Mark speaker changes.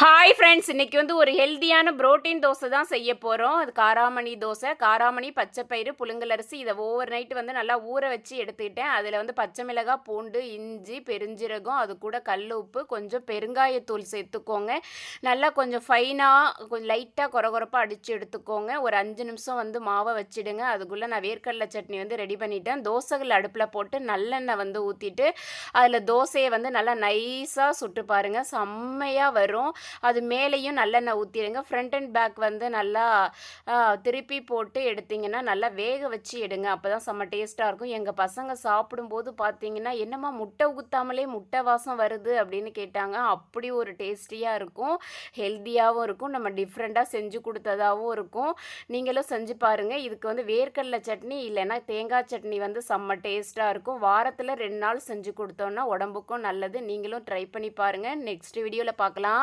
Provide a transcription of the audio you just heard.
Speaker 1: Hi friends இன்னைக்கு வந்து ஒரு ஹெல்தியான புரோட்டீன் தோசை தான் செய்ய போகிறோம் அது காராமணி தோசை. காராமணி பச்சைப்பயிறு புழுங்கலரிசி இதை ஓவர் நைட்டு வந்து நல்லா ஊற வச்சு எடுத்துக்கிட்டேன். அதில் வந்து பச்சை மிளகாய் பூண்டு இஞ்சி பெருஞ்சீரகம் அது கூட கல் உப்பு கொஞ்சம் பெருங்காயத்தூள் சேர்த்துக்கோங்க. நல்லா கொஞ்சம் ஃபைனாக கொஞ்சம் லைட்டாக குறகுறப்பாக அடித்து எடுத்துக்கோங்க. ஒரு அஞ்சு நிமிஷம் வந்து மாவை வச்சிடுங்க. அதுக்குள்ளே நான் வேர்க்கடலை சட்னி வந்து ரெடி பண்ணிட்டேன். தோசைகள் அடுப்பில் போட்டு நல்லெண்ணெய் வந்து ஊற்றிட்டு அதில் தோசையை வந்து நல்லா நைஸாக சுட்டு பாருங்கள் செம்மையாக வரும். அது மேலேயும் நல்லெண்ணெய் ஊற்றிடுங்க ஃப்ரண்ட் அண்ட் பேக் வந்து நல்லா திருப்பி போட்டு எடுத்திங்கன்னா நல்லா வேக வச்சு எடுங்க. அப்போ தான் செம்ம டேஸ்ட்டாக இருக்கும். எங்கள் பசங்க சாப்பிடும்போது பார்த்தீங்கன்னா என்னம்மா முட்டை ஊற்றாமலே முட்டை வாசம் வருது? அப்படின்னு கேட்டாங்க. அப்படி ஒரு டேஸ்டியாக இருக்கும். ஹெல்த்தியாகவும் இருக்கும். நம்ம டிஃப்ரெண்ட்டாக செஞ்சு கொடுத்ததாகவும் இருக்கும். நீங்களும் செஞ்சு பாருங்கள் இதுக்கு வந்து வேர்க்கடலை சட்னி இல்லைன்னா தேங்காய் சட்னி வந்து செம்ம டேஸ்ட்டாக இருக்கும். வாரத்தில் ரெண்டு நாள் செஞ்சு கொடுத்தோன்னா உடம்புக்கும் நல்லது. நீங்களும் ட்ரை பண்ணி பாருங்கள் நெக்ஸ்ட் வீடியோவில் பார்க்கலாம்